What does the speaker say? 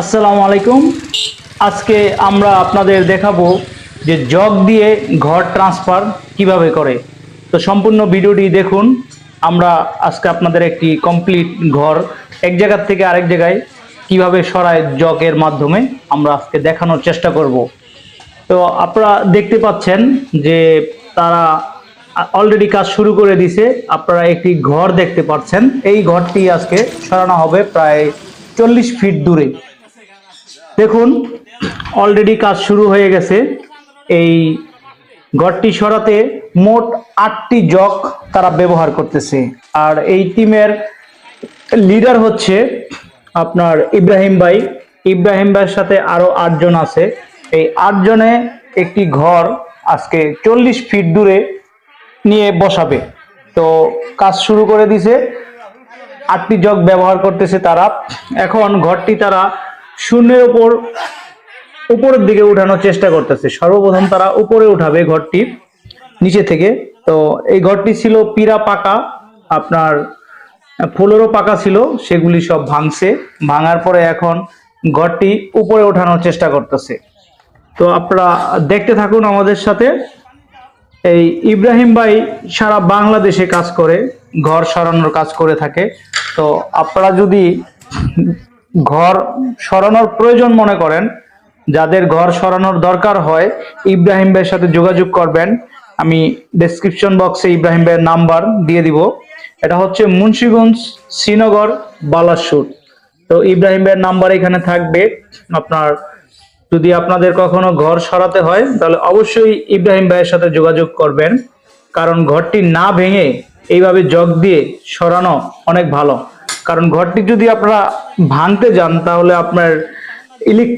আসসালামু আলাইকুম। আজকে আমরা আপনাদের দেখাবো যে জগ দিয়ে ঘর ট্রান্সফার কীভাবে করে। তো সম্পূর্ণ ভিডিওটি দেখুন। আমরা আজকে আপনাদের একটি কমপ্লিট ঘর এক জায়গার থেকে আরেক জায়গায় কীভাবে সরায় জগের মাধ্যমে আমরা আজকে দেখানোর চেষ্টা করব। তো আপনারা দেখতে পাচ্ছেন যে তারা অলরেডি কাজ শুরু করে দিছে। আপনারা একটি ঘর দেখতে পাচ্ছেন। এই ঘরটি আজকে সরানো হবে প্রায় চল্লিশ ফিট দূরে। দেখুন অলরেডি কাজ শুরু হয়ে গেছে। এই ঘরটি সরাতে মোট আটটি জক তারা ব্যবহার করতেছে। আর এই টিমের লিডার হচ্ছে আপনার ইব্রাহিম ভাই। ইব্রাহিম ভাইয়ের সাথে আরও আটজন আছে। এই আটজনে একটি ঘর আজকে চল্লিশ ফিট দূরে নিয়ে বসাবে। তো কাজ শুরু করে দিছে। আটটি জগ ব্যবহার করতেছে তারা। এখন ঘরটি তারা শূন্যের উপর, উপরের দিকে উঠানোর চেষ্টা করতেছে। সর্বপ্রথম তারা উপরে উঠাবে ঘরটি নিচে থেকে। তো এই ঘরটি ছিল পিরা পাকা, আপনার ফুলেরও পাকা ছিল, সেগুলি সব ভাঙছে। ভাঙার পরে এখন ঘরটি উপরে ওঠানোর চেষ্টা করতেছে। তো আপনারা দেখতে থাকুন আমাদের সাথে। এই ইব্রাহিম ভাই সারা বাংলাদেশে কাজ করে, ঘর সরানোর কাজ করে থাকে। তো আপনারা যদি ঘর সরানোর প্রয়োজন মনে করেন। যাদের ঘর সরানোর দরকার হয়, ইব্রাহিম ভাইয়ের সাথে যোগাযোগ করবেন। আমি ডেসক্রিপশন বক্সে ইব্রাহিম ভাইয়ের নাম্বার দিয়ে দিব। এটা হচ্ছে মুন্সিগঞ্জ শ্রীনগর বালাসুর। তো ইব্রাহিম ভাইয়ের নাম্বার এখানে থাকবে। আপনার, যদি আপনাদের কখনো ঘর সরাতে হয়, তাহলে অবশ্যই ইব্রাহিম ভাইয়ের সাথে যোগাযোগ করবেন। কারণ ঘরটি না ভেঙে এইভাবে জগ দিয়ে সরানো অনেক ভালো। কারণ ঘরটি যদি আপনারা ভাঙতে যান তাহলে আপনার ইলেকট্রিক